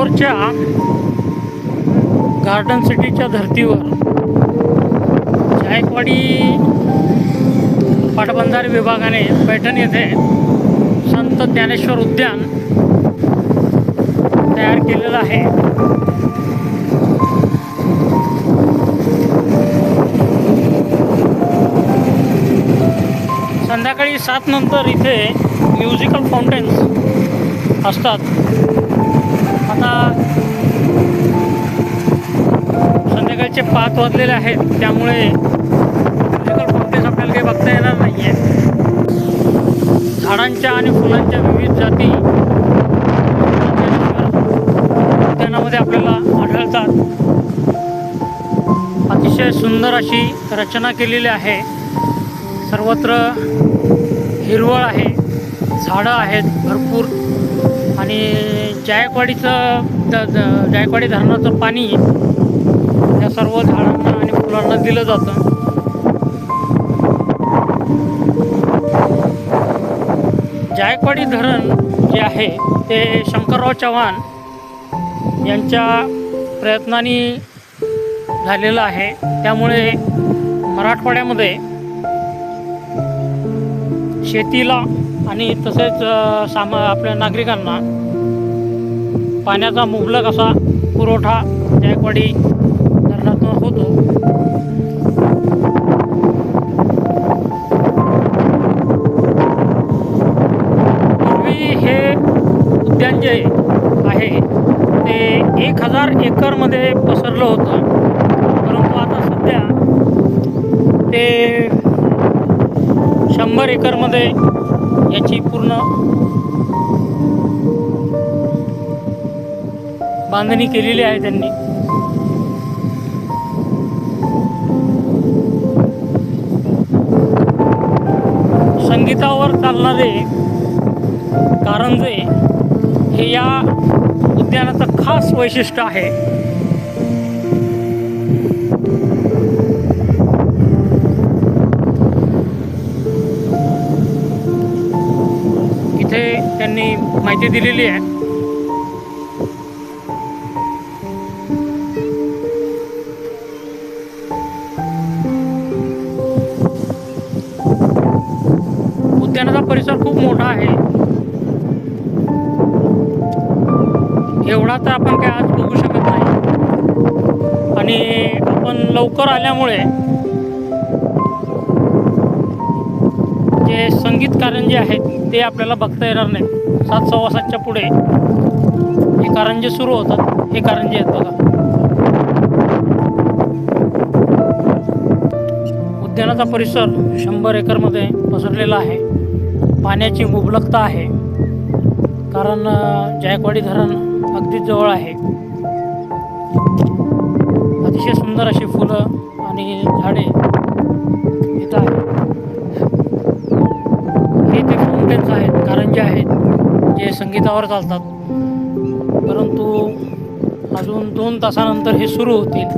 संगमनेरच्या garden सिटीच्या धर्तीवर जायकवाडी पाटबंधारे विभागाने पैठण येथे संत ज्ञानेश्वर उद्यान तयार केलेलं आहे. संध्याकाळी सात नंतर इथे म्युझिकल फाउंटेन्स असतात. आता संध्याकाळचे पाच वाजलेले आहेत. त्यामुळे म्युझिकल आपल्याला काही बघता येणार नाही आहे झाडांच्या आणि फुलांच्या विविध जाती उद्यानामध्ये आपल्याला आढळतात. अतिशय सुंदर अशी रचना केलेली आहे. सर्वत्र हिरवळ आहे झाडं आहेत भरपूर आणि जायकवाडीचं जायकवाडी धरणाचं पाणी या सर्व झाडांना आणि फुलांना दिलं जातं. जायकवाडी धरण जे आहे ते शंकरराव चव्हाण यांच्या प्रयत्नांनी झालेलं आहे. त्यामुळे मराठवाड्यामध्ये शेतीला आणि तसेच सामा आपल्या नागरिकांना पाण्याचा मुबलक असा पुरवठा जायकवाडी धरणातून होतो. पूर्वी हे उद्यान जे आहे ते एक हजार एकरमध्ये पसरलं होतं. परंतु आता सध्या ते शंभर एकरमध्ये याची पूर्ण बांधणी केलेली आहे त्यांनी. संगीतावर चालणारे कारंजे हे या उद्यानाचं खास वैशिष्ट्य आहे. इथे त्यांनी माहिती दिलेली आहे. उद्यानाचा परिसर खूप मोठा आहे. एवढा तर आपण काय आज बघू शकत नाही. आणि आपण लवकर आल्यामुळे जे संगीतकारंजे आहेत ते आपल्याला बघता येणार नाही. सात सव्वा सातच्या पुढे हे कारंजे सुरू होतात हे कारंजे आहेत बघा. उद्यानाचा परिसर शंभर एकरमध्ये पसरलेला आहे. पाण्याची मुबलकता आहे. कारण जायकवाडी धरण अगदी जवळ आहे. अतिशय सुंदर अशी फुलं आणि झाडे इथं आहेत. हे ते फाउंटेन्स आहेत कारंजे आहेत जे संगीतावर चालतात. परंतु अजून दोन तासानंतर हे सुरू होतील.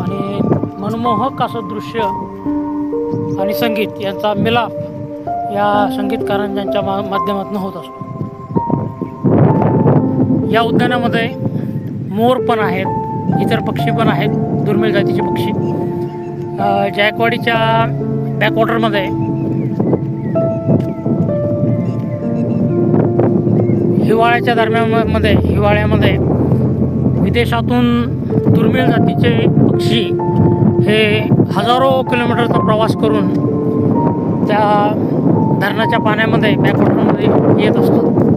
आणि मनमोहक असं दृश्य आणि संगीत यांचा मिलाप या संगीतकारांच्या मा माध्यमातून होत असतो. या उद्यानामध्ये मोर पण आहेत इतर पक्षी पण आहेत दुर्मिळ जातीचे पक्षी. जायकवाडीच्या बॅकवॉटरमध्ये हिवाळ्याच्या दरम्यानमध्ये हिवाळ्यामध्ये विदेशातून दुर्मिळ जातीचे पक्षी हे हजारो किलोमीटरचा प्रवास करून त्या धरणाच्या पाण्यामध्ये बॅकवॉटरमध्ये येत असतो.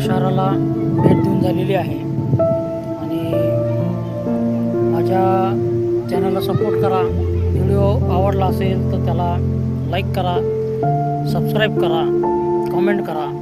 शहराला भेट देऊन झालेली आहे. आणि माझ्या चॅनलला सपोर्ट करा. व्हिडिओ आवडला असेल तर त्याला लाईक करा सबस्क्राईब करा कमेंट करा.